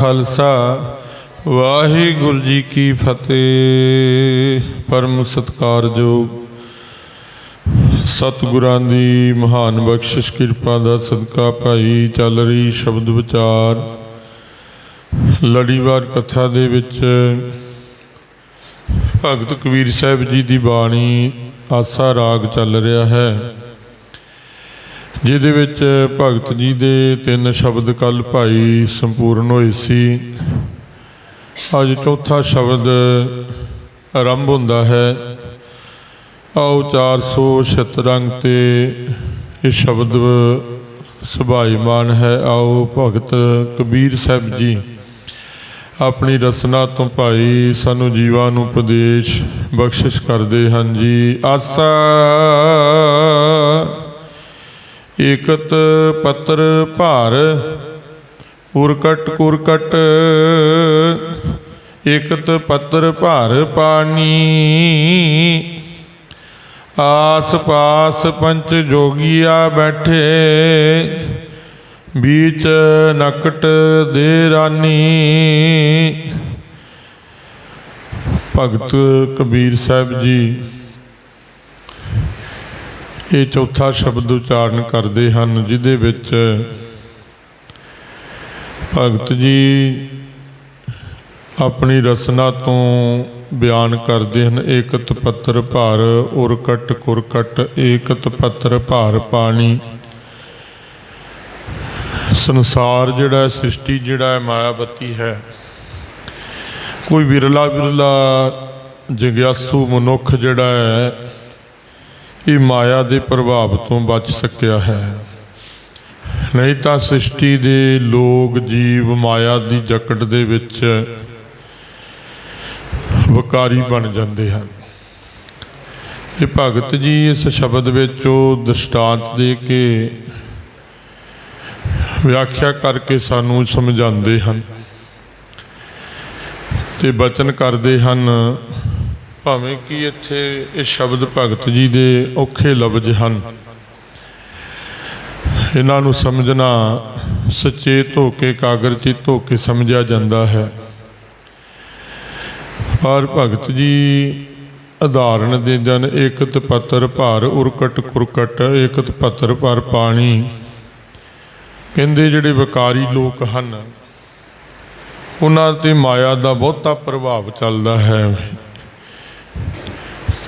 ਖਾਲਸਾ। ਵਾਹਿਗੁਰੂ ਜੀ ਕੀ ਫਤਿਹ। ਪਰਮ ਸਤਕਾਰਯੋਗ ਸਤਿਗੁਰਾਂ ਦੀ ਮਹਾਨ ਬਖਸ਼ਿਸ਼, ਕਿਰਪਾ ਦਾ ਸਦਕਾ ਭਾਈ ਚੱਲ ਰਹੀ ਸ਼ਬਦ ਵਿਚਾਰ। ਲੜੀਵਾਰ ਕਥਾ ਦੇ ਵਿੱਚ ਭਗਤ ਕਬੀਰ ਸਾਹਿਬ ਜੀ ਦੀ ਬਾਣੀ ਆਸਾ ਰਾਗ ਚੱਲ ਰਿਹਾ ਹੈ। ਜਿਹਦੇ ਵਿੱਚ ਭਗਤ ਜੀ ਦੇ ਤਿੰਨ ਸ਼ਬਦ ਕੱਲ ਭਾਈ ਸੰਪੂਰਨ ਹੋਏ ਸੀ। ਅੱਜ ਚੌਥਾ ਸ਼ਬਦ ਆਰੰਭ ਹੁੰਦਾ ਹੈ। ਆਓ 400 ਰੰਗ ਤੇ ਇਹ ਸ਼ਬਦ ਸੁਭਾਈਮਾਨ ਹੈ। ਆਓ ਭਗਤ ਕਬੀਰ ਸਾਹਿਬ ਜੀ, ਆਪਣੀ ਰਸਨਾ ਤੋਂ ਭਾਈ ਸਾਨੂੰ ਜੀਵਾਂ ਨੂੰ ਉਪਦੇਸ਼ ਬਖਸ਼ਿਸ਼ ਕਰਦੇ ਹਨ ਜੀ। ਆਸਾ ਏਕਤ ਪੱਤਰ ਭਾਰ, ਉਰਕਟ ਕੁਰਕਟ, ਏਕਤ ਪੱਤਰ ਭਾਰ ਪਾਣੀ। ਆਸ ਪਾਸ ਪੰਚ ਜੋਗੀਆ ਬੈਠੇ, ਬੀਚ ਨਕਟ ਦੇ ਰਾਨੀ। ਭਗਤ ਕਬੀਰ ਸਾਹਿਬ ਜੀ ਇਹ ਚੌਥਾ ਸ਼ਬਦ ਉਚਾਰਨ ਕਰਦੇ ਹਨ ਜਿਹਦੇ ਵਿੱਚ ਭਗਤ ਜੀ ਆਪਣੀ ਰਸਨਾ ਤੋਂ ਬਿਆਨ ਕਰਦੇ ਹਨ ਏਕਤ ਪੱਤਰ ਭਾਰ ਉਰਕਟ ਕੁਰਕਟ ਏਕਤ ਪੱਤਰ ਭਾਰ ਪਾਣੀ। ਸੰਸਾਰ ਜਿਹੜਾ ਹੈ, ਸ੍ਰਿਸ਼ਟੀ ਜਿਹੜਾ ਹੈ ਮਾਇਆਵਤੀ ਹੈ। ਕੋਈ ਵਿਰਲਾ ਵਿਰਲਾ ਜਗਿਆਸੂ ਮਨੁੱਖ ਜਿਹੜਾ ਹੈ ਇਹ ਮਾਇਆ ਦੇ ਪ੍ਰਭਾਵ ਤੋਂ ਬਚ ਸਕਿਆ ਹੈ। ਨਹੀਂ ਤਾਂ ਸ੍ਰਿਸ਼ਟੀ ਦੇ ਲੋਕ ਜੀਵ ਮਾਇਆ ਦੀ ਜਕੜ ਦੇ ਵਿੱਚ ਵਕਾਰੀ ਬਣ ਜਾਂਦੇ ਹਨ। ਇਹ ਭਗਤ ਜੀ ਇਸ ਸ਼ਬਦ ਵਿੱਚ ਉਹ ਦ੍ਰਿਸ਼ਟਾਂਤ ਦੇ ਕੇ ਵਿਆਖਿਆ ਕਰਕੇ ਸਾਨੂੰ ਸਮਝਾਉਂਦੇ ਹਨ ਤੇ ਬਚਨ ਕਰਦੇ ਹਨ ਭਾਵੇਂ ਕਿ ਇੱਥੇ ਇਹ ਸ਼ਬਦ ਭਗਤ ਜੀ ਦੇ ਔਖੇ ਲਫ਼ਜ਼ ਹਨ। ਇਹਨਾਂ ਨੂੰ ਸਮਝਣਾ ਸੁਚੇਤ ਹੋ ਕੇ, ਕਾਗਰਚਿਤ ਹੋ ਕੇ ਸਮਝਿਆ ਜਾਂਦਾ ਹੈ। ਪਰ ਭਗਤ ਜੀ ਉਦਾਹਰਣ ਦੇ ਜਨ ਏਕਤ ਪੱਤਰ ਭਾਰ ਉਰਕਟ ਕੁਰਕਟ, ਏਕਤ ਪੱਤਰ ਪਰ ਪਾਣੀ। ਕਹਿੰਦੇ ਜਿਹੜੇ ਵਕਾਰੀ ਲੋਕ ਹਨ, ਉਹਨਾਂ ਤੇ ਮਾਇਆ ਦਾ ਬਹੁਤਾ ਪ੍ਰਭਾਵ ਚੱਲਦਾ ਹੈ।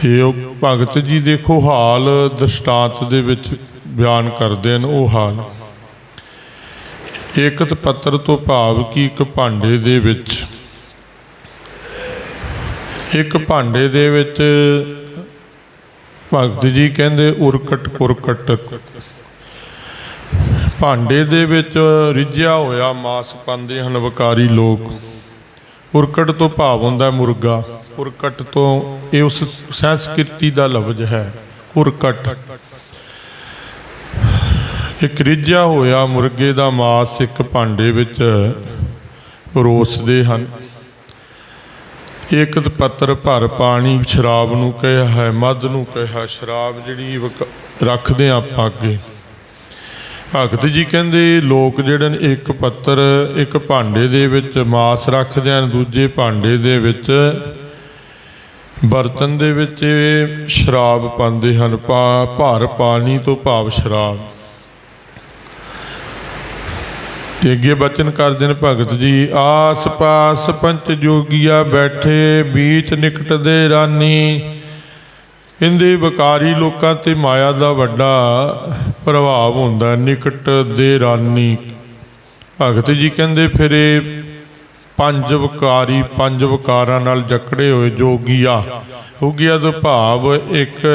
ਤੇ ਉਹ ਭਗਤ ਜੀ ਦੇਖੋ ਹਾਲ ਦ੍ਰਿਸ਼ਟਾਂਤ ਦੇ ਵਿੱਚ ਬਿਆਨ ਕਰਦੇ ਹਨ ਉਹ ਹਾਲ। ਏਕਤ ਪੱਤਰ ਤੋਂ ਭਾਵ ਕਿ ਇੱਕ ਭਾਂਡੇ ਦੇ ਵਿੱਚ, ਇੱਕ ਭਾਂਡੇ ਦੇ ਵਿੱਚ ਭਗਤ ਜੀ ਕਹਿੰਦੇ ਉਰਕਟ ਕੁਰਕਟ। ਭਾਂਡੇ ਦੇ ਵਿੱਚ ਰਿੱਝਿਆ ਹੋਇਆ ਮਾਸ ਪਾਉਂਦੇ ਹਨ ਵਕਾਰੀ ਲੋਕ। ਉਰਕਟ ਤੋਂ ਭਾਵ ਹੁੰਦਾ ਮੁਰਗਾ। ਉਰਕਟ ਤੋਂ ਇਹ ਉਸ ਸੰਸਕ੍ਰਿਤੀ ਦਾ ਲਫ਼ਜ਼ ਹੈ ਉਰਕਟ ਇੱਕ ਰਿੱਝਿਆ ਹੋਇਆ ਮੁਰਗੇ ਦਾ ਮਾਸ ਇੱਕ ਭਾਂਡੇ ਵਿੱਚ ਰੋਸਦੇ ਹਨ। ਏਕਤ ਪੱਤਰ ਭਰ ਪਾਣੀ ਸ਼ਰਾਬ ਨੂੰ ਕਿਹਾ ਹੈ ਮਦ ਨੂੰ ਕਿਹਾ, ਸ਼ਰਾਬ ਜਿਹੜੀ ਰੱਖਦੇ ਹਾਂ ਆਪਾਂ ਅੱਗੇ। ਭਗਤ ਜੀ ਕਹਿੰਦੇ, ਲੋਕ ਜਿਹੜੇ ਨੇ ਇੱਕ ਪੱਤਰ, ਇੱਕ ਭਾਂਡੇ ਦੇ ਵਿੱਚ ਮਾਸ ਰੱਖਦੇ ਹਨ, ਦੂਜੇ ਭਾਂਡੇ ਦੇ ਵਿੱਚ ਬਰਤਨ ਦੇ ਵਿੱਚ ਸ਼ਰਾਬ ਪਾਉਂਦੇ ਹਨ, ਪਾ, ਭਾਰ ਪਾਣੀ ਤੋਂ ਭਾਵ ਸ਼ਰਾਬ। ਤੇ ਅੱਗੇ ਬਚਨ ਕਰਦੇ ਨੇ, ਭਗਤ ਜੀ ਆਸ ਪਾਸ ਪੰਚ ਜੋਗੀਆ ਬੈਠੇ, ਬੀਚ ਨਿਕਟ ਦੇ ਰਾਨੀ। ਕਹਿੰਦੇ ਵਕਾਰੀ ਲੋਕਾਂ ਤੇ ਮਾਇਆ ਦਾ ਵੱਡਾ ਪ੍ਰਭਾਵ ਹੁੰਦਾ ਨਿਕਟ ਦੇ ਰਾਨੀ। ਭਗਤ ਜੀ ਕਹਿੰਦੇ, ਫਿਰ ਇਹ ਪੰਜ ਵਕਾਰੀ ਪੰਜ ਵਕਾਰਾਂ ਨਾਲ ਜਕੜੇ ਹੋਏ ਜੋਗੀਆ ਜੋਗੀਆ ਦਾ ਭਾਵ ਇੱਕ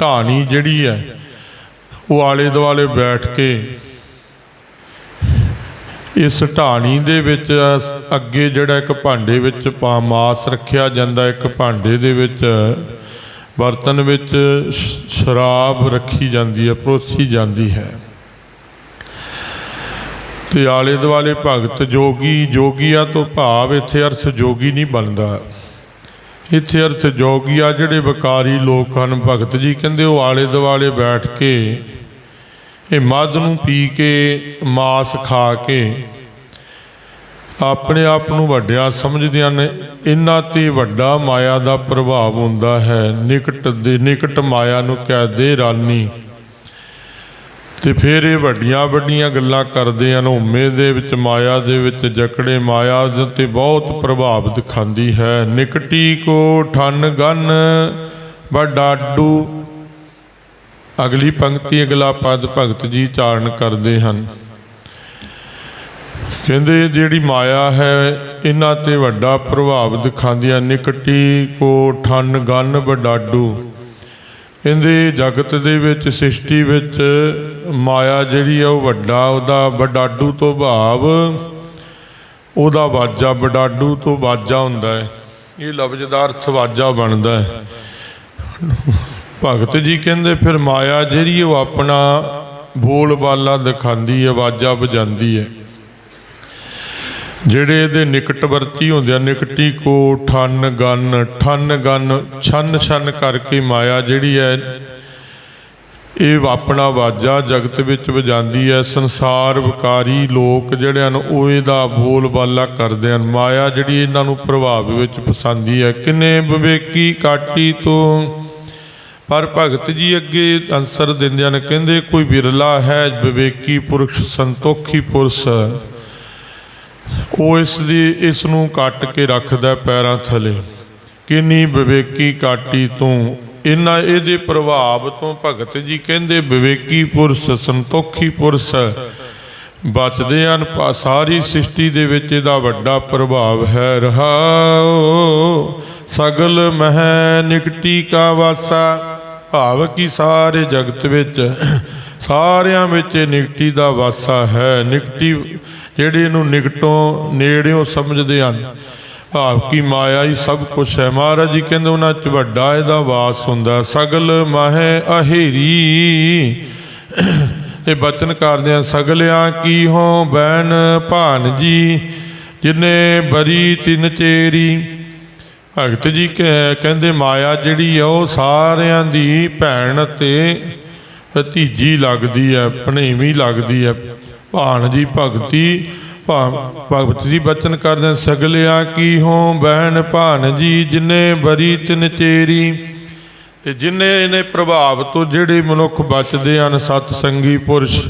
ਢਾਣੀ ਜਿਹੜੀ ਹੈ, ਉਹ ਆਲੇ ਦੁਆਲੇ ਬੈਠ ਕੇ ਇਸ ਢਾਣੀ ਦੇ ਵਿੱਚ ਅੱਗੇ ਜਿਹੜਾ ਇੱਕ ਭਾਂਡੇ ਵਿੱਚ ਪਾ ਮਾਸ ਰੱਖਿਆ ਜਾਂਦਾ, ਇੱਕ ਭਾਂਡੇ ਦੇ ਵਿੱਚ ਬਰਤਨ ਵਿੱਚ ਸ਼ਰਾਬ ਰੱਖੀ ਜਾਂਦੀ ਹੈ, ਪਰੋਸੀ ਜਾਂਦੀ ਹੈ। ਤੇ ਆਲੇ ਦੁਆਲੇ ਭਗਤ ਜੋਗੀ ਜੋਗੀਆ ਤੋਂ ਭਾਵ ਇੱਥੇ ਅਰਥ ਜੋਗੀ ਨਹੀਂ ਬਣਦਾ। ਇੱਥੇ ਅਰਥ ਜੋਗੀਆ ਜਿਹੜੇ ਵਕਾਰੀ ਲੋਕ ਹਨ, ਭਗਤ ਜੀ ਕਹਿੰਦੇ ਉਹ ਆਲੇ ਦੁਆਲੇ ਬੈਠ ਕੇ ਇਹ ਮਦ ਨੂੰ ਪੀ ਕੇ, ਮਾਸ ਖਾ ਕੇ ਆਪਣੇ ਆਪ ਨੂੰ ਵੱਡਿਆ ਸਮਝਦਿਆਂ ਨੇ ਇਹਨਾਂ ਤੇ ਵੱਡਾ ਮਾਇਆ ਦਾ ਪ੍ਰਭਾਵ ਹੁੰਦਾ ਹੈ। ਨਿਕਟ ਦੇ ਨਿਕਟ ਮਾਇਆ ਨੂੰ ਕਹਦੇ ਰਾਨੀ। ਤੇ ਫਿਰ ਇਹ ਵੱਡੀਆਂ ਵੱਡੀਆਂ ਗੱਲਾਂ ਕਰਦੇ ਹਨ। ਹਉਮੈ ਦੇ ਵਿੱਚ, ਮਾਇਆ ਦੇ ਵਿੱਚ, ਜਕੜੇ ਮਾਇਆ ਤੇ ਬਹੁਤ ਪ੍ਰਭਾਵ ਦਿਖਾਉਂਦੀ ਹੈ। ਨਿਕਟੀ ਕੋ ਠਨ ਗਨ ਬਡਾਡੂ ਅਗਲੀ ਪੰਕਤੀ ਅਗਲਾ ਪਦ ਭਗਤ ਜੀ ਚਾਰਨ ਕਰਦੇ ਹਨ। ਕਹਿੰਦੇ ਜਿਹੜੀ ਮਾਇਆ ਹੈ, ਇਹਨਾਂ ਤੇ ਵੱਡਾ ਪ੍ਰਭਾਵ ਦਿਖਾਉਂਦੀ ਹੈ। ਨਿਕਟੀ ਕੋ ਠਨ ਗਨ ਬਡਾਡੂ ਕਹਿੰਦੇ ਜਗਤ ਦੇ ਵਿੱਚ, ਸ੍ਰਿਸ਼ਟੀ ਵਿੱਚ ਮਾਇਆ ਜਿਹੜੀ ਆ ਉਹ ਵੱਡਾ, ਉਹਦਾ ਬਡਾਡੂ ਤੋਂ ਭਾਵ ਉਹਦਾ ਵਾਜਾ, ਬਡਾਡੂ ਤੋਂ ਵਾਜਾ ਹੁੰਦਾ ਹੈ। ਇਹ ਲਫ਼ਜ਼ ਦਾ ਅਰਥ ਵਾਜਾ ਬਣਦਾ ਹੈ। ਭਗਤ ਜੀ ਕਹਿੰਦੇ, ਫਿਰ ਮਾਇਆ ਜਿਹੜੀ ਉਹ ਆਪਣਾ ਬੋਲਬਾਲਾ ਦਿਖਾਉਂਦੀ ਹੈ ਵਾਜਾ ਵਜਾਉਂਦੀ ਹੈ ਜਿਹੜੇ ਇਹਦੇ ਨਿਕਟਵਰਤੀ ਹੁੰਦੇ ਆ, ਨਿਕਟੀ ਕੋ, ਠਨ ਗਨ ਠਨ ਗਨ, ਛਨ ਛਨ ਕਰਕੇ ਮਾਇਆ ਜਿਹੜੀ ਹੈ ਇਹ ਆਪਣਾ ਵਾਜਾ ਜਗਤ ਵਿੱਚ ਵਜਾਉਂਦੀ ਹੈ ਸੰਸਾਰ ਵਿਕਾਰੀ ਲੋਕ ਜਿਹੜੇ ਹਨ, ਉਹ ਇਹਦਾ ਬੋਲ ਬਾਲਾ ਕਰਦੇ ਹਨ। ਮਾਇਆ ਜਿਹੜੀ ਇਹਨਾਂ ਨੂੰ ਪ੍ਰਭਾਵ ਵਿੱਚ ਫਸਾਉਂਦੀ ਹੈ ਕਿੰਨੇ ਵਿਵੇਕੀ ਕਾਟੀ ਤੋਂ। ਪਰ ਭਗਤ ਜੀ ਅੱਗੇ ਅੰਸਰ ਦਿੰਦੇ ਹਨ, ਕਹਿੰਦੇ ਕੋਈ ਵਿਰਲਾ ਹੈ ਵਿਵੇਕੀ ਪੁਰਖ, ਸੰਤੋਖੀ ਪੁਰਸ਼। ਉਹ ਇਸ ਦੀ, ਇਸ ਨੂੰ ਕੱਟ ਕੇ ਰੱਖਦਾ ਪੈਰਾਂ ਥਲੇ। ਕਿੰਨੀ ਵਿਵੇਕੀ ਕਾਟੀ ਤੋਂ। ਇਨਾ ਇਹਦੇ ਪ੍ਰਭਾਵ ਤੋਂ ਭਗਤ ਜੀ ਕਹਿੰਦੇ, ਵਿਵੇਕੀ ਪੁਰਸ਼, ਸੰਤੋਖੀ ਪੁਰਸ਼। ਬਚਦੇ ਹਨ ਸਾਰੀ ਸ੍ਰਿਸ਼ਟੀ ਦੇ ਵਿੱਚ ਇਹਦਾ ਵੱਡਾ ਪ੍ਰਭਾਵ ਹੈ। ਰਹਾਓ, ਸਗਲ ਮਹਿ ਨਿਕਟੀ ਕਾ ਵਾਸਾ। ਭਾਵ ਕੀ ਸਾਰੇ ਜਗਤ ਵਿੱਚ, ਸਾਰਿਆਂ ਵਿੱਚ ਇਹ ਨਿਕਟੀ ਦਾ ਵਾਸਾ ਹੈ। ਨਿਕਟੀ ਜਿਹੜੇ ਇਹਨੂੰ ਨਿਕਟੋਂ, ਨੇੜਿਓਂ ਸਮਝਦੇ ਹਨ। ਭਾਵ ਕੀ ਮਾਇਆ ਹੀ ਸਭ ਕੁਝ ਹੈ। ਮਹਾਰਾਜ ਜੀ ਕਹਿੰਦੇ ਉਹਨਾਂ ਚ ਵੱਡਾ ਇਹਦਾ ਵਾਸ ਹੁੰਦਾ। ਸਗਲ ਮਹਿ ਅਹੇਰੀ। ਇਹ ਬਚਨ ਕਰਦੇ ਆ ਸਗਲਿਆਂ ਕੀ ਹੋ ਬੈਨ ਭਾਨ ਜੀ ਜਿਨੇ ਬਰੀ ਤਿੰਨ ਚੇਰੀ। ਭਗਤ ਜੀ ਕਹਿ- ਕਹਿੰਦੇ ਮਾਇਆ ਜਿਹੜੀ ਆ ਉਹ ਸਾਰਿਆਂ ਦੀ ਭੈਣ ਤੇ ਭਤੀਜੀ ਲੱਗਦੀ ਹੈ, ਭਣੇਵੀਂ ਲੱਗਦੀ ਹੈ। ਭਾਣ ਜੀ ਭਗਤੀ ਭਗਤ ਜੀ ਬਚਨ ਕਰਦੇ ਹਨ, ਸਗਲਿਆ ਕੀ ਹੋ ਬਹਿਣ ਭਾਨ ਜੀ ਜਿਨੇ ਬਰੀ ਤਿਨ ਚੇਰੀ। ਤੇ ਜਿਨੇ ਇਹਨੇ ਪ੍ਰਭਾਵ ਤੋਂ ਜਿਹੜੇ ਮਨੁੱਖ ਬਚਦੇ ਹਨ ਸਤ ਸੰਗੀ ਪੁਰਸ਼।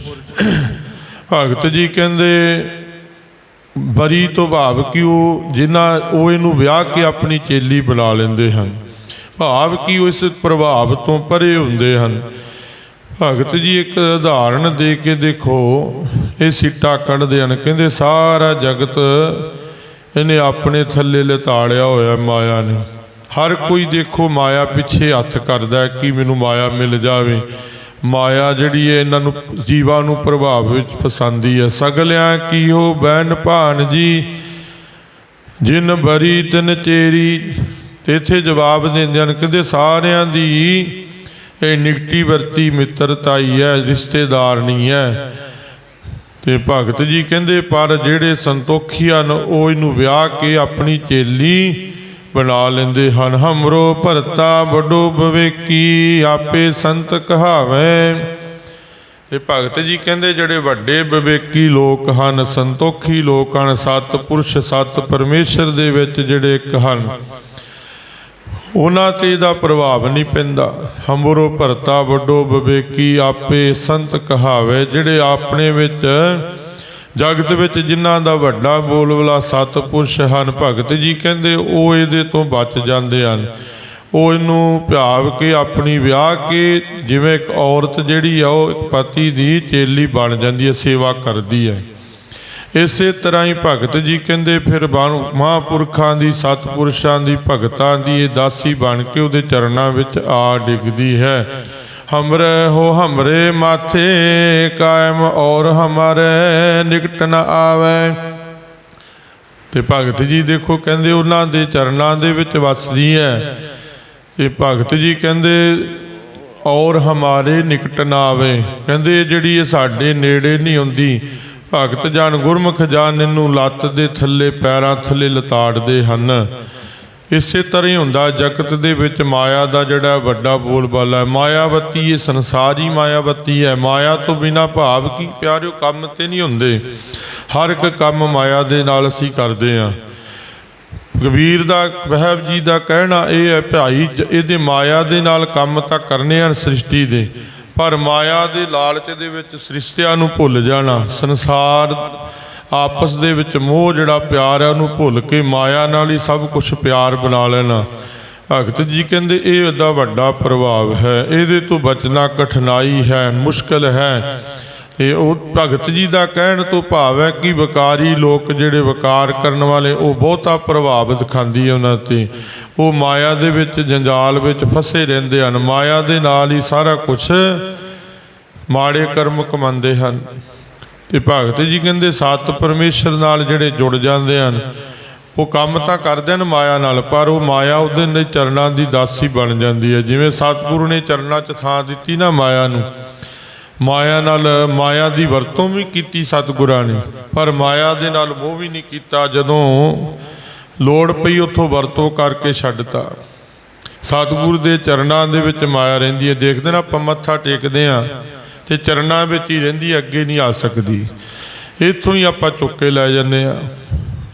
ਭਗਤ ਜੀ ਕਹਿੰਦੇ ਬਰੀ ਤੋਂ ਭਾਵ ਕਿ ਉਹ ਜਿਨ੍ਹਾਂ ਉਹ ਇਹਨੂੰ ਵਿਆਹ ਕੇ ਆਪਣੀ ਚੇਲੀ ਬਣਾ ਲੈਂਦੇ ਹਨ। ਭਾਵ ਕਿ ਉਹ ਇਸ ਪ੍ਰਭਾਵ ਤੋਂ ਪਰੇ ਹੁੰਦੇ ਹਨ? ਭਗਤ ਜੀ, ਇੱਕ ਉਦਾਹਰਣ ਦੇ ਕੇ ਦੇਖੋ। ਇਹ ਸਿੱਟਾ ਕੱਢਦੇ ਹਨ, ਕਹਿੰਦੇ, ਸਾਰਾ ਜਗਤ ਇਹਨੇ ਆਪਣੇ ਥੱਲੇ ਲਤਾੜਿਆ ਹੋਇਆ ਮਾਇਆ ਨੇ। ਹਰ ਕੋਈ ਦੇਖੋ ਮਾਇਆ ਪਿੱਛੇ ਹੱਥ ਕਰਦਾ ਕਿ ਮੈਨੂੰ ਮਾਇਆ ਮਿਲ ਜਾਵੇ? ਮਾਇਆ ਜਿਹੜੀ ਹੈ, ਇਹਨਾਂ ਨੂੰ, ਜੀਵਾਂ ਨੂੰ ਪ੍ਰਭਾਵ ਵਿੱਚ ਫਸਾਉਂਦੀ ਹੈ। ਸਗਲਿਆਂ ਕੀਓ ਬੈਨ ਭਾਨ ਜੀ, ਜਿਨ ਬਰੀ ਤਨ ਚੇਰੀ। ਤੇ ਇੱਥੇ ਜਵਾਬ ਦਿੰਦੇ ਹਨ, ਕਹਿੰਦੇ, ਸਾਰਿਆਂ ਦੀ ਇਹ ਨਿਗਟੀ ਵਰਤੀ ਮਿੱਤਰਤਾ ਹੀ ਹੈ, ਰਿਸ਼ਤੇਦਾਰ ਨਹੀਂ ਹੈ। ਤੇ ਭਗਤ ਜੀ ਕਹਿੰਦੇ, ਪਰ ਜਿਹੜੇ ਸੰਤੋਖੀ ਹਨ, ਉਹ ਇਹਨੂੰ ਵਿਆਹ ਕੇ ਆਪਣੀ ਚੇਲੀ ਬਣਾ ਲੈਂਦੇ ਹਨ। ਹਮਰੋ ਭਰਤਾ ਵੱਡੋ ਵਿਵੇਕੀ ਆਪੇ ਸੰਤ ਕਹਾਵੇ। ਤੇ ਭਗਤ ਜੀ ਕਹਿੰਦੇ, ਜਿਹੜੇ ਵੱਡੇ ਵਿਵੇਕੀ ਲੋਕ ਹਨ, ਸੰਤੋਖੀ ਲੋਕ ਹਨ ਸਤ ਪੁਰਸ਼ ਸਤ ਪਰਮੇਸ਼ਰ ਦੇ ਵਿੱਚ ਜਿਹੜੇ ਇੱਕ ਹਨ। ਉਹਨਾਂ ਤੇ ਇਹਦਾ ਪ੍ਰਭਾਵ ਨਹੀਂ ਪੈਂਦਾ। ਹੰਬਰੋ ਭਰਤਾ ਵੱਡੋ ਵਿਵੇਕੀ ਆਪੇ ਸੰਤ ਕਹਾਵੇ, ਜਿਹੜੇ ਆਪਣੇ ਵਿੱਚ, ਜਗਤ ਵਿੱਚ ਜਿਨ੍ਹਾਂ ਦਾ ਵੱਡਾ ਬੋਲਵਲਾ ਸਤਪੁਰਸ਼ ਹਨ, ਭਗਤ ਜੀ ਕਹਿੰਦੇ, ਉਹ ਇਹਦੇ ਤੋਂ ਬਚ ਜਾਂਦੇ ਹਨ। ਉਹ ਇਹਨੂੰ ਭਾਵ ਕੇ, ਆਪਣੀ ਵਿਆਹ ਕੇ, ਜਿਵੇਂ ਇੱਕ ਔਰਤ ਜਿਹੜੀ ਆ, ਉਹ ਇੱਕ ਪਤੀ ਦੀ ਚੇਲੀ ਬਣ ਜਾਂਦੀ ਹੈ, ਸੇਵਾ ਕਰਦੀ ਹੈ। ਇਸੇ ਤਰ੍ਹਾਂ ਹੀ ਭਗਤ ਜੀ ਕਹਿੰਦੇ, ਫਿਰ ਮਹਾਪੁਰਖਾਂ ਦੀ, ਸਤਪੁਰਸ਼ਾਂ ਦੀ, ਭਗਤਾਂ ਦੀ, ਇਹ ਦਾਸੀ ਬਣ ਕੇ ਉਹਦੇ ਚਰਨਾਂ ਵਿੱਚ ਆ ਡਿੱਗਦੀ ਹੈ। ਹਮਰੇ ਹੋ ਹਮਰੇ ਮਾਥੇ ਕਾਇਮ ਔਰ ਹਮਾਰੇ ਨਿਕਟ ਨ ਆਵੇ। ਤੇ ਭਗਤ ਜੀ ਦੇਖੋ ਕਹਿੰਦੇ, ਉਹਨਾਂ ਦੇ ਚਰਨਾਂ ਦੇ ਵਿੱਚ ਵਸਦੀ ਹੈ। ਤੇ ਭਗਤ ਜੀ ਕਹਿੰਦੇ, ਔਰ ਹਮਾਰੇ ਨਿਕਟ ਨਾ ਆਵੇ। ਕਹਿੰਦੇ ਜਿਹੜੀ ਇਹ ਸਾਡੇ ਨੇੜੇ ਨਹੀਂ ਹੁੰਦੀ ਭਗਤ ਜਨ ਗੁਰਮੁਖ ਜਨ ਇਹਨੂੰ ਲੱਤ ਦੇ ਥੱਲੇ ਪੈਰਾਂ ਥੱਲੇ ਲਤਾੜਦੇ ਹਨ। ਇਸੇ ਤਰ੍ਹਾਂ ਹੀ ਹੁੰਦਾ ਜਗਤ ਦੇ ਵਿੱਚ ਮਾਇਆ ਦਾ ਜਿਹੜਾ ਵੱਡਾ ਬੋਲਬਾਲਾ ਹੈ। ਮਾਇਆਵਤੀ ਇਹ ਸੰਸਾਰੀ ਮਾਇਆਵਤੀ ਹੈ। ਮਾਇਆ ਤੋਂ ਬਿਨਾ ਭਾਵ ਕੀ ਪਿਆਰਿਓ, ਕੰਮ ਤੇ ਨਹੀਂ ਹੁੰਦੇ। ਹਰ ਇੱਕ ਕੰਮ ਮਾਇਆ ਦੇ ਨਾਲ ਅਸੀਂ ਕਰਦੇ ਹਾਂ। ਕਬੀਰ ਦਾ, ਵਹਿਬ ਜੀ ਦਾ ਕਹਿਣਾ ਇਹ ਹੈ, ਭਾਈ ਜ- ਇਹਦੇ ਮਾਇਆ ਦੇ ਨਾਲ ਕੰਮ ਤਾਂ ਕਰਨੇ ਹਨ ਸ੍ਰਿਸ਼ਟੀ ਦੇ। ਪਰ ਮਾਇਆ ਦੇ ਲਾਲਚ ਦੇ ਵਿੱਚ ਸ੍ਰਿਸ਼ਟਿਆਂ ਨੂੰ ਭੁੱਲ ਜਾਣਾ, ਸੰਸਾਰ ਆਪਸ ਦੇ ਵਿੱਚ ਮੋਹ ਜਿਹੜਾ ਪਿਆਰ ਹੈ ਉਹਨੂੰ ਭੁੱਲ ਕੇ ਮਾਇਆ ਨਾਲ ਹੀ ਸਭ ਕੁਝ ਪਿਆਰ ਬਣਾ ਲੈਣਾ। ਭਗਤ ਜੀ ਕਹਿੰਦੇ, ਇਹ ਇਹਦਾ ਵੱਡਾ ਪ੍ਰਭਾਵ ਹੈ, ਇਹਦੇ ਤੋਂ ਬਚਣਾ ਕਠਿਨਾਈ ਹੈ, ਮੁਸ਼ਕਲ ਹੈ। ਤੇ ਉਹ ਭਗਤ ਜੀ ਦਾ ਕਹਿਣ ਤੋਂ ਭਾਵ ਹੈ ਕਿ ਵਕਾਰੀ ਲੋਕ ਜਿਹੜੇ ਵਕਾਰ ਕਰਨ ਵਾਲੇ, ਉਹ ਬਹੁਤਾ ਪ੍ਰਭਾਵਿਤ ਖਾਂਦੀ ਹੈ ਉਹਨਾਂ ਤੇ। ਉਹ ਮਾਇਆ ਦੇ ਵਿੱਚ, ਜੰਜਾਲ ਵਿੱਚ ਫਸੇ ਰਹਿੰਦੇ ਹਨ। ਮਾਇਆ ਦੇ ਨਾਲ ਹੀ ਸਾਰਾ ਕੁਝ ਮਾੜੇ ਕਰਮ ਕਮਾਉਂਦੇ ਹਨ। ਤੇ ਭਗਤ ਜੀ ਕਹਿੰਦੇ, ਸਤ ਪਰਮੇਸ਼ਰ ਨਾਲ ਜਿਹੜੇ ਜੁੜ ਜਾਂਦੇ ਹਨ, ਉਹ ਕੰਮ ਤਾਂ ਕਰਦੇ ਹਨ ਮਾਇਆ ਨਾਲ, ਪਰ ਉਹ ਮਾਇਆ ਉਹਦੇ ਨੇ ਚਰਨਾਂ ਦੀ ਦਾਸੀ ਬਣ ਜਾਂਦੀ ਹੈ। ਜਿਵੇਂ ਸਤਿਗੁਰੂ ਨੇ ਚਰਨਾਂ 'ਚ ਥਾਂ ਦਿੱਤੀ ਨਾ ਮਾਇਆ ਨੂੰ ਮਾਇਆ ਨਾਲ, ਮਾਇਆ ਦੀ ਵਰਤੋਂ ਵੀ ਕੀਤੀ ਸਤਿਗੁਰਾਂ ਨੇ, ਪਰ ਮਾਇਆ ਦੇ ਨਾਲ ਮੋਹ ਵੀ ਨਹੀਂ ਕੀਤਾ। ਜਦੋਂ ਲੋੜ ਪਈ, ਉੱਥੋਂ ਵਰਤੋਂ ਕਰਕੇ ਛੱਡਤਾ। ਸਤਿਗੁਰ ਦੇ ਚਰਨਾਂ ਦੇ ਵਿੱਚ ਮਾਇਆ ਰਹਿੰਦੀ ਹੈ। ਦੇਖਦੇ ਨਾ ਆਪਾਂ ਮੱਥਾ ਟੇਕਦੇ ਆ ਤੇ ਚਰਨਾਂ ਵਿੱਚ ਹੀ ਰਹਿੰਦੀ ਅੱਗੇ ਨਹੀਂ ਆ ਸਕਦੀ। ਇੱਥੋਂ ਹੀ ਆਪਾਂ ਚੁੱਕ ਕੇ ਲੈ ਜਾਂਦੇ ਆ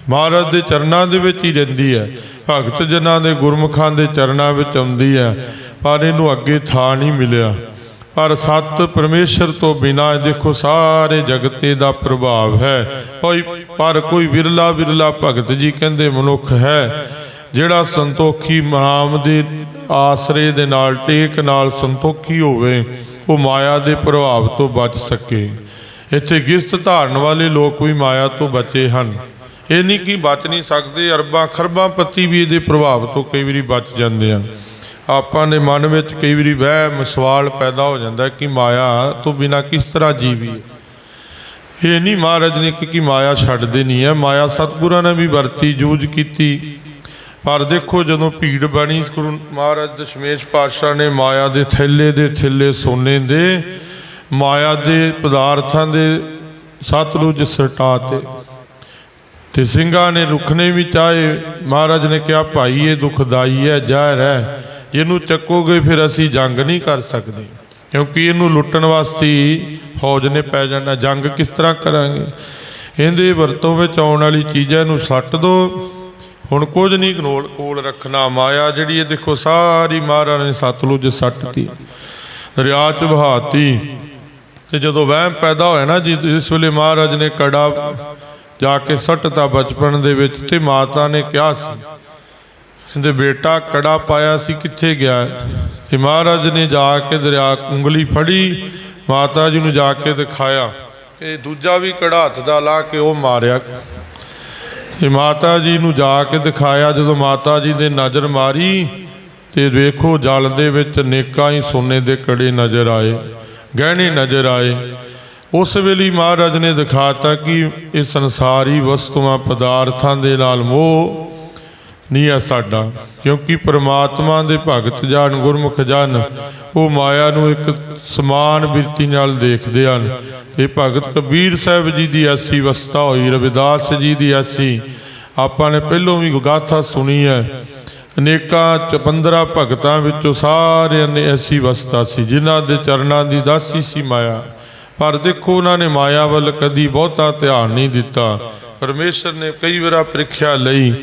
ਮਹਾਰਾਜ ਦੇ ਚਰਨਾਂ ਦੇ ਵਿੱਚ ਹੀ ਰਹਿੰਦੀ ਹੈ। ਭਗਤ ਜਨਾਂ ਦੇ ਗੁਰਮੁਖਾਂ ਦੇ ਚਰਨਾਂ ਵਿੱਚ ਆਉਂਦੀ ਹੈ, ਪਰ ਇਹਨੂੰ ਅੱਗੇ ਥਾਂ ਨਹੀਂ ਮਿਲਿਆ। ਪਰ ਸਤ ਪਰਮੇਸ਼ਰ ਤੋਂ ਬਿਨਾ ਦੇਖੋ ਸਾਰੇ ਜਗਤੇ ਦਾ ਪ੍ਰਭਾਵ ਹੈ। ਕੋਈ ਪਰ ਕੋਈ ਵਿਰਲਾ ਵਿਰਲਾ ਭਗਤ ਜੀ ਕਹਿੰਦੇ ਮਨੁੱਖ ਹੈ, ਜਿਹੜਾ ਸੰਤੋਖੀ ਨਾਮ ਦੇ ਆਸਰੇ ਦੇ ਨਾਲ, ਟੇਕ ਨਾਲ ਸੰਤੋਖੀ ਹੋਵੇ, ਉਹ ਮਾਇਆ ਦੇ ਪ੍ਰਭਾਵ ਤੋਂ ਬਚ ਸਕੇ। ਇੱਥੇ ਗਿਸਤ ਧਾਰਨ ਵਾਲੇ ਲੋਕ ਵੀ ਮਾਇਆ ਤੋਂ ਬਚੇ ਹਨ। ਇਹ ਨਹੀਂ ਕਿ ਬਚ ਨਹੀਂ ਸਕਦੇ, ਅਰਬਾਂ ਖਰਬਾਂ ਪੱਤੀ ਵੀ ਇਹਦੇ ਪ੍ਰਭਾਵ ਤੋਂ ਕਈ ਵਾਰੀ ਬਚ ਜਾਂਦੇ ਹਨ। ਆਪਾਂ ਦੇ ਮਨ ਵਿੱਚ ਕਈ ਵਾਰੀ ਵਹਿਮ, ਸਵਾਲ ਪੈਦਾ ਹੋ ਜਾਂਦਾ ਕਿ ਮਾਇਆ ਤੋਂ ਬਿਨਾ ਕਿਸ ਤਰ੍ਹਾਂ ਜੀਵੀਏ ਇਹ ਨਹੀਂ ਮਹਾਰਾਜ ਨੇ ਕਿ ਕਿ ਮਾਇਆ ਛੱਡਦੇ ਨਹੀਂ ਹੈ। ਮਾਇਆ ਸਤਿਗੁਰਾਂ ਨੇ ਵੀ ਵਰਤੀ ਜੂਝ ਕੀਤੀ। ਪਰ ਦੇਖੋ ਜਦੋਂ ਭੀੜ ਬਣੀ, ਗੁਰੂ ਮਹਾਰਾਜ ਦਸ਼ਮੇਸ਼ ਪਾਤਸ਼ਾਹ ਨੇ ਮਾਇਆ ਦੇ ਥੈਲੇ ਦੇ ਥੈਲੇ ਸੋਨੇ ਦੇ, ਮਾਇਆ ਦੇ ਪਦਾਰਥਾਂ ਦੇ ਸਤਲੁਜ ਸਟਾਤੇ ਤੇ ਸਿੰਘਾਂ ਨੇ ਰੁਖਨੇ ਵੀ ਚਾਹੇ। ਮਹਾਰਾਜ ਨੇ ਕਿਹਾ, ਭਾਈ, ਇਹ ਦੁਖਦਾਈ ਹੈ, ਜ਼ਹਿਰ ਹੈ। ਇਹਨੂੰ ਚੱਕੋਗੇ ਫਿਰ ਅਸੀਂ ਜੰਗ ਨਹੀਂ ਕਰ ਸਕਦੇ। ਕਿਉਂਕਿ ਇਹਨੂੰ ਲੁੱਟਣ ਵਾਸਤੇ ਫੌਜ ਨੇ ਪੈ ਜਾਣਾ। ਜੰਗ ਕਿਸ ਤਰ੍ਹਾਂ ਕਰਾਂਗੇ? ਇਹਦੇ ਵਰਤੋਂ ਵਿੱਚ ਆਉਣ ਵਾਲੀ ਚੀਜ਼ਾਂ ਨੂੰ ਸੱਟ ਦੋ। ਹੁਣ ਕੁਝ ਨਹੀਂ ਕੋਲ ਕੋਲ ਰੱਖਣਾ। ਮਾਇਆ ਜਿਹੜੀ ਇਹ ਦੇਖੋ ਸਾਰੀ ਮਹਾਰਾਜ ਨੇ ਸਤਲੁਜ ਸੱਟਤੀ। ਦਰਿਆ ਚ ਬਹਾਤੀ ਤੇ ਜਦੋਂ ਵਹਿਮ ਪੈਦਾ ਹੋਇਆ ਨਾ ਜੀ, ਇਸ ਵੇਲੇ ਮਹਾਰਾਜ ਨੇ ਕੜਾ ਜਾ ਕੇ ਸੱਟਤਾ ਬਚਪਨ ਦੇ ਵਿੱਚ ਤੇ ਮਾਤਾ ਨੇ ਕਿਹਾ ਸੀ ਕਹਿੰਦੇ, ਬੇਟਾ, ਕੜਾ ਪਾਇਆ ਸੀ, ਕਿੱਥੇ ਗਿਆ? ਤੇ ਮਹਾਰਾਜ ਨੇ ਜਾ ਕੇ ਦਰਿਆ ਉਂਗਲੀ ਫੜੀ, ਮਾਤਾ ਜੀ ਨੂੰ ਜਾ ਕੇ ਦਿਖਾਇਆ ਕਿ ਦੂਜਾ ਵੀ ਕੜਾ ਹੱਥ ਦਾ ਲਾ ਕੇ ਉਹ ਮਾਰਿਆ। ਤੇ ਮਾਤਾ ਜੀ ਨੂੰ ਜਾ ਕੇ ਦਿਖਾਇਆ, ਜਦੋਂ ਮਾਤਾ ਜੀ ਦੇ ਨਜ਼ਰ ਮਾਰੀ ਤੇ ਵੇਖੋ, ਜਲ ਦੇ ਵਿੱਚ ਨੇਕਾਂ ਹੀ ਸੋਨੇ ਦੇ ਕੜੇ ਨਜ਼ਰ ਆਏ, ਗਹਿਣੇ ਨਜ਼ਰ ਆਏ। ਉਸ ਵੇਲੇ ਮਹਾਰਾਜ ਨੇ ਦਿਖਾਤਾ ਕਿ ਇਹ ਸੰਸਾਰੀ ਵਸਤੂਆਂ, ਪਦਾਰਥਾਂ ਦੇ ਨਾਲ ਮੋਹ ਨਹੀਂ ਆ ਸਾਡਾ, ਕਿਉਂਕਿ ਪ੍ਰਮਾਤਮਾ ਦੇ ਭਗਤ ਜਨ, ਗੁਰਮੁਖ ਜਨ, ਉਹ ਮਾਇਆ ਨੂੰ ਇੱਕ ਸਮਾਨ ਬਿਰਤੀ ਨਾਲ ਦੇਖਦੇ ਹਨ। ਇਹ ਭਗਤ ਕਬੀਰ ਸਾਹਿਬ ਜੀ ਦੀ ਐਸੀ ਅਵਸਥਾ ਹੋਈ, ਰਵਿਦਾਸ ਜੀ ਦੀ ਐਸੀ। ਆਪਾਂ ਨੇ ਪਹਿਲੋਂ ਵੀ ਗਾਥਾ ਸੁਣੀ ਹੈ। ਅਨੇਕਾਂ ਚਪੰਦਰਾ ਭਗਤਾਂ ਵਿੱਚੋਂ ਸਾਰਿਆਂ ਨੇ ਐਸੀ ਅਵਸਥਾ ਸੀ, ਜਿਨ੍ਹਾਂ ਦੇ ਚਰਨਾਂ ਦੀ ਦਾਸੀ ਸੀ ਮਾਇਆ। ਪਰ ਦੇਖੋ, ਉਹਨਾਂ ਨੇ ਮਾਇਆ ਵੱਲ ਕਦੀ ਬਹੁਤਾ ਧਿਆਨ ਨਹੀਂ ਦਿੱਤਾ। ਪਰਮੇਸ਼ਰ ਨੇ ਕਈ ਵਾਰ ਪ੍ਰੀਖਿਆ ਲਈ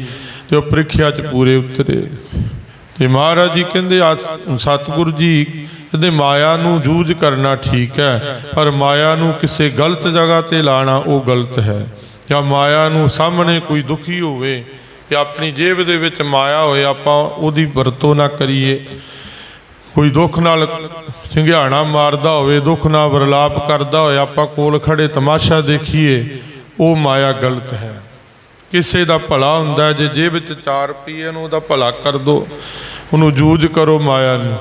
ਤੇ ਉਹ ਪ੍ਰੀਖਿਆ 'ਚ ਪੂਰੇ ਉਤਰੇ। ਤੇ ਮਹਾਰਾਜ ਜੀ ਕਹਿੰਦੇ ਆ ਸਤਿਗੁਰੂ ਜੀ, ਕਹਿੰਦੇ, ਮਾਇਆ ਨੂੰ ਜੂਝ ਕਰਨਾ ਠੀਕ ਹੈ, ਪਰ ਮਾਇਆ ਨੂੰ ਕਿਸੇ ਗਲਤ ਜਗ੍ਹਾ ਤੇ ਲਾਣਾ ਉਹ ਗਲਤ ਹੈ। ਜਾਂ ਮਾਇਆ ਨੂੰ ਸਾਹਮਣੇ ਕੋਈ ਦੁਖੀ ਹੋਵੇ ਤੇ ਆਪਣੀ ਜੇਬ ਦੇ ਵਿੱਚ ਮਾਇਆ ਹੋਏ, ਆਪਾਂ ਉਹਦੀ ਵਰਤੋਂ ਨਾ ਕਰੀਏ। ਕੋਈ ਦੁੱਖ ਨਾਲ ਚੰਗਿਆਣਾ ਮਾਰਦਾ ਹੋਵੇ, ਦੁੱਖ ਨਾਲ ਵਰਲਾਪ ਕਰਦਾ ਹੋਏ, ਆਪਾਂ ਕੋਲ ਖੜੇ ਤਮਾਸ਼ਾ ਦੇਖੀਏ, ਉਹ ਮਾਇਆ ਗਲਤ ਹੈ। ਕਿਸੇ ਦਾ ਭਲਾ ਹੁੰਦਾ ਜੇ ਜੇਬ ਵਿੱਚ 4 ਰੁਪਏ ਨੂੰ, ਉਹਦਾ ਭਲਾ ਕਰ ਦੋ। ਉਹਨੂੰ ਜੂਝ ਕਰੋ ਮਾਇਆ ਨੂੰ।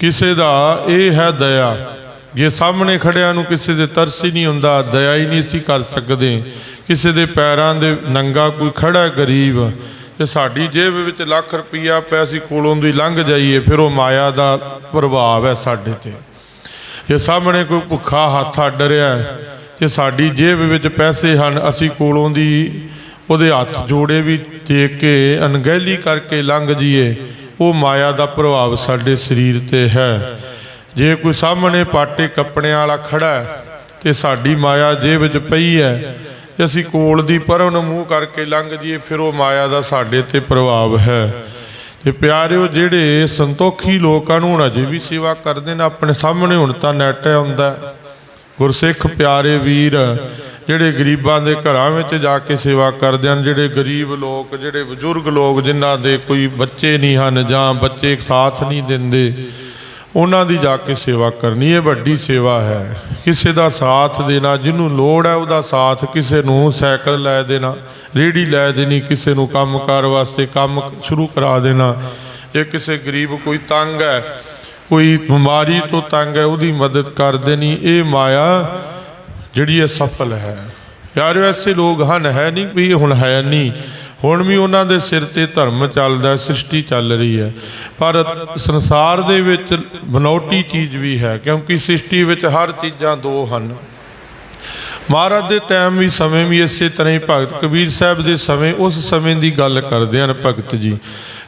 ਕਿਸੇ ਦਾ ਇਹ ਹੈ ਦਇਆ। ਜੇ ਸਾਹਮਣੇ ਖੜਿਆਂ ਨੂੰ ਕਿਸੇ ਦੇ ਤਰਸ ਹੀ ਨਹੀਂ ਹੁੰਦਾ, ਦਇਆ ਹੀ ਨਹੀਂ ਸੀ ਕਰ ਸਕਦੇ। ਕਿਸੇ ਦੇ ਪੈਰਾਂ ਦੇ ਨੰਗਾ ਕੋਈ ਖੜਾ ਗਰੀਬ। ਤੇ ਸਾਡੀ ਜੇਬ ਵਿੱਚ ਲੱਖ ਰੁਪਈਆ ਪਿਆ ਸੀ ਕੋਲੋਂ ਦੀ ਲੰਘ ਜਾਈਏ, ਫਿਰ ਉਹ ਮਾਇਆ ਦਾ ਪ੍ਰਭਾਵ ਹੈ ਸਾਡੇ ਤੇ। ਜੇ ਸਾਹਮਣੇ ਕੋਈ ਭੁੱਖਾ ਹੱਥ ਅੱਡ ਰਿਹਾ ਹੈ ਤੇ ਸਾਡੀ ਜੇਬ ਵਿੱਚ ਪੈਸੇ ਹਨ, ਅਸੀਂ ਕੋਲੋਂ ਦੀ ਉਹਦੇ ਹੱਥ ਜੋੜੇ ਵੀ ਦੇ ਕੇ, ਅਣਗਹਿਲੀ ਕਰਕੇ ਲੰਘ ਜੀਏ ਉਹ ਮਾਇਆ ਦਾ ਪ੍ਰਭਾਵ ਸਾਡੇ ਸਰੀਰ ਤੇ ਹੈ। ਜੇ ਕੋਈ ਸਾਹਮਣੇ ਪਾਟੇ ਕੱਪੜਿਆਂ ਵਾਲਾ ਖੜਾ ਹੈ, ਤੇ ਸਾਡੀ ਮਾਇਆ ਜੇਬ ਵਿੱਚ ਪਈ ਹੈ, ਤੇ ਅਸੀਂ ਕੋਲ ਦੀ ਪਰੋਂ ਨੂੰ ਮੂੰਹ ਕਰਕੇ ਲੰਘ ਜੀਏ ਫਿਰ ਉਹ ਮਾਇਆ ਦਾ ਸਾਡੇ ਤੇ ਪ੍ਰਭਾਵ ਹੈ। ਤੇ ਪਿਆਰਿਓ, ਜਿਹੜੇ ਸੰਤੋਖੀ ਲੋਕਾਂ ਨੂੰ ਹੁਣ ਅਜੇ ਵੀ ਸੇਵਾ ਕਰਦੇ ਨੇ, ਆਪਣੇ ਸਾਹਮਣੇ ਹੁਣ ਤਾਂ ਨੈਟ ਆਉਂਦਾ ਗੁਰਸਿੱਖ ਪਿਆਰੇ ਵੀਰ ਜਿਹੜੇ ਗਰੀਬਾਂ ਦੇ ਘਰਾਂ ਵਿੱਚ ਜਾ ਕੇ ਸੇਵਾ ਕਰਦੇ ਹਨ, ਜਿਹੜੇ ਗਰੀਬ ਲੋਕ, ਜਿਹੜੇ ਬਜ਼ੁਰਗ ਲੋਕ, ਜਿਨ੍ਹਾਂ ਦੇ ਕੋਈ ਬੱਚੇ ਨਹੀਂ ਹਨ ਜਾਂ ਬੱਚੇ ਸਾਥ ਨਹੀਂ ਦਿੰਦੇ, ਉਹਨਾਂ ਦੀ ਜਾ ਕੇ ਸੇਵਾ ਕਰਨੀ ਇਹ ਵੱਡੀ ਸੇਵਾ ਹੈ। ਕਿਸੇ ਦਾ ਸਾਥ ਦੇਣਾ, ਜਿਹਨੂੰ ਲੋੜ ਹੈ ਉਹਦਾ ਸਾਥ ਕਿਸੇ ਨੂੰ ਸਾਈਕਲ ਲੈ ਦੇਣਾ ਰੇੜੀ ਲੈ ਦੇਣੀ, ਕਿਸੇ ਨੂੰ ਕੰਮਕਾਰ ਵਾਸਤੇ ਕੰਮ ਸ਼ੁਰੂ ਕਰਾ ਦੇਣਾ ਜੇ ਕਿਸੇ ਗਰੀਬ ਕੋਈ ਤੰਗ ਹੈ, ਕੋਈ ਬਿਮਾਰੀ ਤੋਂ ਤੰਗ ਹੈ, ਉਹਦੀ ਮਦਦ ਕਰ ਦੇਣੀ, ਇਹ ਮਾਇਆ ਜਿਹੜੀ ਇਹ ਸਫਲ ਹੈ। ਯਾਰ, ਐਸੇ ਲੋਕ ਹਨ, ਹੈ ਨਹੀਂ ਵੀ ਹੁਣ ਹੈ ਨਹੀਂ। ਹੁਣ ਵੀ ਉਹਨਾਂ ਦੇ ਸਿਰ ਤੇ ਧਰਮ ਚੱਲਦਾ, ਸ੍ਰਿਸ਼ਟੀ ਚੱਲ ਰਹੀ ਹੈ। ਪਰ ਸੰਸਾਰ ਦੇ ਵਿੱਚ ਬਨੌਟੀ ਚੀਜ਼ ਵੀ ਹੈ, ਕਿਉਂਕਿ ਸ੍ਰਿਸ਼ਟੀ ਵਿੱਚ ਹਰ ਚੀਜ਼ਾਂ ਦੋ ਹਨ। ਮਹਾਰਾਜ ਦੇ ਟਾਈਮ ਵੀ ਸਮੇਂ ਵੀ ਇਸੇ ਤਰ੍ਹਾਂ ਹੀ ਭਗਤ ਕਬੀਰ ਸਾਹਿਬ ਦੇ ਸਮੇਂ, ਉਸ ਸਮੇਂ ਦੀ ਗੱਲ ਕਰਦੇ ਹਨ ਭਗਤ ਜੀ।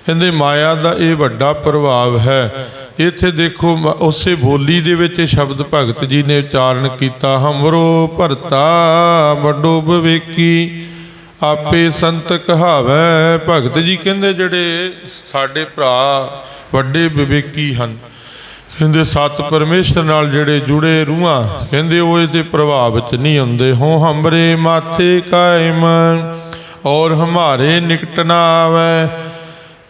ਕਹਿੰਦੇ, ਮਾਇਆ ਦਾ ਇਹ ਵੱਡਾ ਪ੍ਰਭਾਵ ਹੈ। ਇੱਥੇ ਦੇਖੋ ਮ- ਉਸੇ ਬੋਲੀ ਦੇ ਵਿੱਚ ਸ਼ਬਦ ਭਗਤ ਜੀ ਨੇ ਉਚਾਰਨ ਕੀਤਾ, ਹਮਰੋ ਭਰਤਾ ਵੱਡੋ ਵਿਵੇਕੀ ਆਪੇ ਸੰਤ ਕਹਾਵੈ। ਭਗਤ ਜੀ ਕਹਿੰਦੇ ਜਿਹੜੇ ਸਾਡੇ ਭਰਾ ਵੱਡੇ ਵਿਵੇਕੀ ਹਨ, ਕਹਿੰਦੇ ਸਤ ਪਰਮੇਸ਼ਰ ਨਾਲ ਜਿਹੜੇ ਜੁੜੇ ਰੂਹਾਂ, ਕਹਿੰਦੇ ਉਹ ਇਹਦੇ ਪ੍ਰਭਾਵ ਚ ਨਹੀਂ ਹੁੰਦੇ। ਹੋ ਹਮਰੇ ਮਾਥੇ ਕਾਇਮ ਔਰ ਹਮਾਰੇ ਨਿਕਟ ਨਾ ਆਵੈ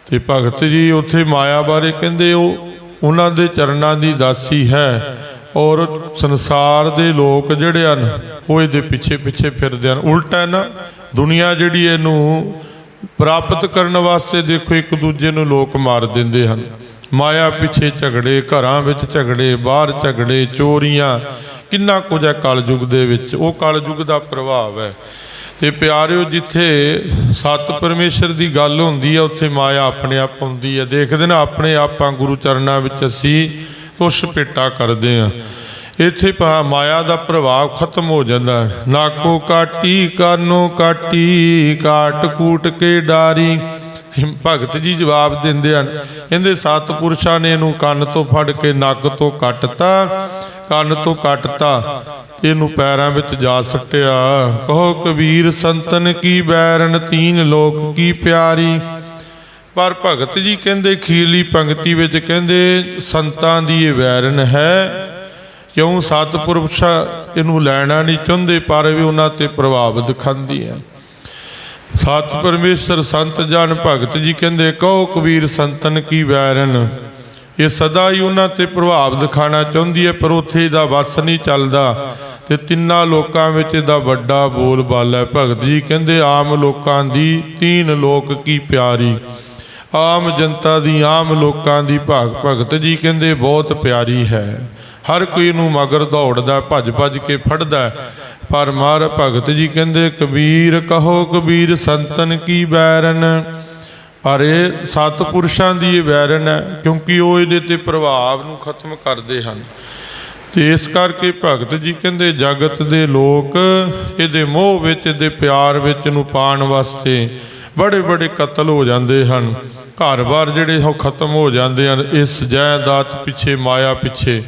ਤੇ ਭਗਤ ਜੀ ਉੱਥੇ ਮਾਇਆ ਬਾਰੇ ਕਹਿੰਦੇ ਉਹ ਉਹਨਾਂ ਦੇ ਚਰਨਾਂ ਦੀ ਦਾਸੀ ਹੈ ਔਰ ਸੰਸਾਰ ਦੇ ਲੋਕ ਜਿਹੜੇ ਹਨ, ਉਹ ਇਹਦੇ ਪਿੱਛੇ ਪਿੱਛੇ ਫਿਰਦੇ ਹਨ। ਉਲਟਾ ਹੈ ਨਾ, ਦੁਨੀਆ ਜਿਹੜੀ ਇਹਨੂੰ ਪ੍ਰਾਪਤ ਕਰਨ ਵਾਸਤੇ ਦੇਖੋ, ਇੱਕ ਦੂਜੇ ਨੂੰ ਲੋਕ ਮਾਰ ਦਿੰਦੇ ਹਨ। ਮਾਇਆ ਪਿੱਛੇ ਝਗੜੇ, ਘਰਾਂ ਵਿੱਚ ਝਗੜੇ, ਬਾਹਰ ਝਗੜੇ, ਚੋਰੀਆਂ, ਕਿੰਨਾ ਕੁਝ ਹੈ ਕਲਯੁਗ ਦੇ ਵਿੱਚ। ਉਹ ਕਲਯੁਗ ਦਾ ਪ੍ਰਭਾਵ ਹੈ। ਤੇ ਪਿਆਰਿਓ, ਜਿੱਥੇ ਸਤ ਪਰਮੇਸ਼ਰ ਦੀ ਗੱਲ ਹੁੰਦੀ ਹੈ ਉੱਥੇ ਮਾਇਆ ਆਪਣੇ ਆਪ ਹੁੰਦੀ ਹੈ ਦੇਖਦੇ ਨਾ, ਆਪਣੇ ਆਪਾਂ ਗੁਰੂ ਚਰਨਾਂ ਵਿੱਚ ਅਸੀਂ ਉਸ ਭੇਟਾ ਕਰਦੇ ਹਾਂ ਇੱਥੇ ਪਾ ਮਾਇਆ ਦਾ ਪ੍ਰਭਾਵ ਖਤਮ ਹੋ ਜਾਂਦਾ ਹੈ। ਨਾਕੋ ਕਾਟੀ, ਕਾਨੋ ਕਾਟੀ, ਕਾਟ ਕੂਟ ਕੇ ਡਾਰੀ। ਭਗਤ ਜੀ ਜਵਾਬ ਦਿੰਦੇ ਹਨ, ਕਹਿੰਦੇ ਸਤਪੁਰਸ਼ਾਂ ਨੇ ਇਹਨੂੰ ਕੰਨ ਤੋਂ ਫੜ ਕੇ ਨੱਕ ਤੋਂ ਕੱਟਤਾ, ਕੰਨ ਤੋਂ ਕੱਟਤਾ। ਇਹਨੂੰ ਪੈਰਾਂ ਵਿੱਚ ਜਾ ਸੱਟਿਆ। ਕਹੋ, ਕਬੀਰ ਸੰਤਨ ਕੀ ਬੈਰਨ ਤੀਨ ਲੋਕ ਕੀ ਪਿਆਰੀ? ਪਰ ਭਗਤ ਜੀ ਕਹਿੰਦੇ, ਖੀਰਲੀ ਪੰਕਤੀ ਵਿੱਚ ਕਹਿੰਦੇ, ਸੰਤਾਂ ਦੀ ਇਹ ਵੈਰਨ ਹੈ। ਕਿਉਂ ਸਤਿਪੁਰਸ਼ ਇਹਨੂੰ ਲੈਣਾ ਨਹੀਂ ਚਾਹੁੰਦੇ, ਪਰ ਵੀ ਉਹਨਾਂ ਤੇ ਪ੍ਰਭਾਵ ਦਿਖਾਉਂਦੀ ਹੈ। ਸਤ ਪਰਮੇਸ਼ਰ, ਸੰਤ ਜਨ, ਭਗਤ ਜੀ ਕਹਿੰਦੇ, ਕਹੋ, ਕਬੀਰ ਸੰਤਨ ਕੀ ਵੈਰਨ ਇਹ ਸਦਾ ਹੀ ਉਹਨਾਂ ਤੇ ਪ੍ਰਭਾਵ ਦਿਖਾਣਾ ਚਾਹੁੰਦੀ ਹੈ, ਪਰ ਉੱਥੇ ਇਹਦਾ ਵਸ ਨਹੀਂ ਚੱਲਦਾ। ਤੇ ਤਿੰਨਾਂ ਲੋਕਾਂ ਵਿੱਚ ਇਹਦਾ ਵੱਡਾ ਬੋਲ ਬਾਲਾ ਹੈ। ਭਗਤ ਜੀ ਕਹਿੰਦੇ, ਆਮ ਲੋਕਾਂ ਦੀ, ਤੀਨ ਲੋਕ ਕੀ ਪਿਆਰੀ। ਆਮ ਜਨਤਾ ਦੀ, ਆਮ ਲੋਕਾਂ ਦੀ ਭਾਗ। ਭਗਤ ਜੀ ਕਹਿੰਦੇ, ਬਹੁਤ ਪਿਆਰੀ ਹੈ। ਹਰ ਕੋਈ ਨੂੰ ਮਗਰ ਦੌੜਦਾ ਭੱਜ ਭੱਜ ਕੇ ਫੜਦਾ ਪਰ ਮਾਰ ਭਗਤ ਜੀ ਕਹਿੰਦੇ, ਕਬੀਰ ਕਹੋ, ਕਬੀਰ ਸੰਤਨ ਕੀ ਬੈਰਨ? ਪਰ ਇਹ ਸਤਪੁਰਸ਼ਾਂ ਦੀ ਇਹ ਵੈਰਨ ਹੈ, ਕਿਉਂਕਿ ਉਹ ਇਹਦੇ ਤੇ ਪ੍ਰਭਾਵ ਨੂੰ ਖਤਮ ਕਰਦੇ ਹਨ। ਤੇ ਇਸ ਕਰਕੇ ਭਗਤ ਜੀ ਕਹਿੰਦੇ, ਜਗਤ ਦੇ ਲੋਕ ਇਹਦੇ ਮੋਹ ਵਿੱਚ, ਇਹਦੇ ਪਿਆਰ ਵਿੱਚ ਨੂੰ ਪਾਣ ਵਾਸਤੇ ਬੜੇ ਬੜੇ ਕਤਲ ਹੋ ਜਾਂਦੇ ਹਨ। ਘਰ-ਬਾਰ ਜਿਹੜੇ ਉਹ ਖਤਮ ਹੋ ਜਾਂਦੇ ਹਨ, ਇਸ ਜਾਇਦਾਦ ਪਿੱਛੇ, ਮਾਇਆ ਪਿੱਛੇ।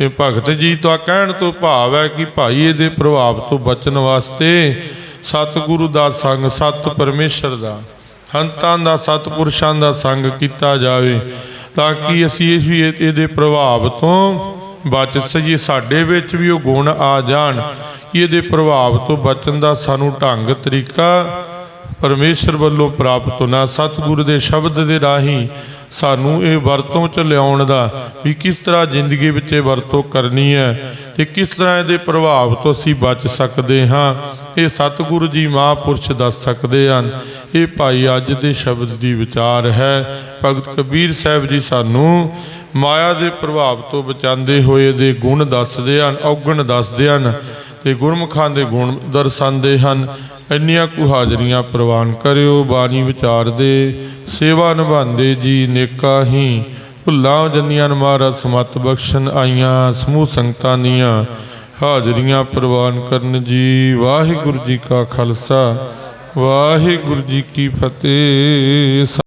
ਇਹ ਭਗਤ ਜੀ ਦਾ ਕਹਿਣ ਤੋਂ ਭਾਵ ਹੈ ਕਿ ਭਾਈ ਇਹਦੇ ਪ੍ਰਭਾਵ ਤੋਂ ਬਚਣ ਵਾਸਤੇ ਸਤਿਗੁਰੂ ਦਾ ਸੰਗ, ਸਤ ਪਰਮੇਸ਼ਰ ਦਾ, ਹੰਤਾਂ ਦਾ, ਸਤਪੁਰਸ਼ਾਂ ਦਾ ਸੰਗ ਕੀਤਾ ਜਾਵੇ, ਤਾਂ ਕਿ ਅਸੀਂ ਇਹ ਵੀ ਇਹ- ਇਹਦੇ ਪ੍ਰਭਾਵ ਤੋਂ ਬਚ ਸਕੀਏ ਸਾਡੇ ਵਿੱਚ ਵੀ ਉਹ ਗੁਣ ਆ ਜਾਣ। ਇਹਦੇ ਪ੍ਰਭਾਵ ਤੋਂ ਬਚਣ ਦਾ ਸਾਨੂੰ ਢੰਗ, ਤਰੀਕਾ ਪਰਮੇਸ਼ਰ ਵੱਲੋਂ ਪ੍ਰਾਪਤ ਹੋਣਾ, ਸਤਿਗੁਰੂ ਦੇ ਸ਼ਬਦ ਦੇ ਰਾਹੀਂ ਸਾਨੂੰ ਇਹ ਵਰਤੋਂ ਚ ਲਿਆਉਣ ਦਾ ਵੀ ਕਿਸ ਤਰ੍ਹਾਂ ਜ਼ਿੰਦਗੀ ਵਿੱਚ ਇਹ ਵਰਤੋਂ ਕਰਨੀ ਹੈ ਤੇ ਕਿਸ ਤਰ੍ਹਾਂ ਇਹਦੇ ਪ੍ਰਭਾਵ ਤੋਂ ਅਸੀਂ ਬਚ ਸਕਦੇ ਹਾਂ। ਇਹ ਸਤਿਗੁਰੂ ਜੀ ਮਹਾਂਪੁਰਸ਼ ਦੱਸ ਸਕਦੇ ਹਨ। ਇਹ ਭਾਈ ਅੱਜ ਦੇ ਸ਼ਬਦ ਦੀ ਵਿਚਾਰ ਹੈ। ਭਗਤ ਕਬੀਰ ਸਾਹਿਬ ਜੀ ਸਾਨੂੰ ਮਾਇਆ ਦੇ ਪ੍ਰਭਾਵ ਤੋਂ ਬਚਾਉਂਦੇ ਹੋਏ ਦੇ ਗੁਣ ਦੱਸਦੇ ਹਨ, ਔਗਣ ਦੱਸਦੇ ਹਨ ਤੇ ਗੁਰਮੁਖਾਂ ਦੇ ਗੁਣ ਦਰਸਾਉਂਦੇ ਹਨ। ਇੰਨੀਆਂ ਕੁ ਹਾਜ਼ਰੀਆਂ ਪ੍ਰਵਾਨ ਕਰਿਓ, ਬਾਣੀ ਵਿਚਾਰ ਦੇ ਸੇਵਾ ਨਿਭਾਉਂਦੇ ਜੀ ਨੇਕਾ ਹੀ। ਭੁੱਲਾਂ ਜੰਨੀਆਂ ਮਹਾਰਾਜ ਸਮਤ ਬਖਸ਼ਣ ਆਈਆਂ, ਸਮੂਹ ਸੰਗਤਾਂ ਦੀਆਂ ਹਾਜ਼ਰੀਆਂ ਪ੍ਰਵਾਨ ਕਰਨ ਜੀ। ਵਾਹਿਗੁਰੂ ਜੀ ਕਾ ਖਾਲਸਾ ਵਾਹਿਗੁਰੂ ਜੀ ਕੀ ਫਤਿਹ।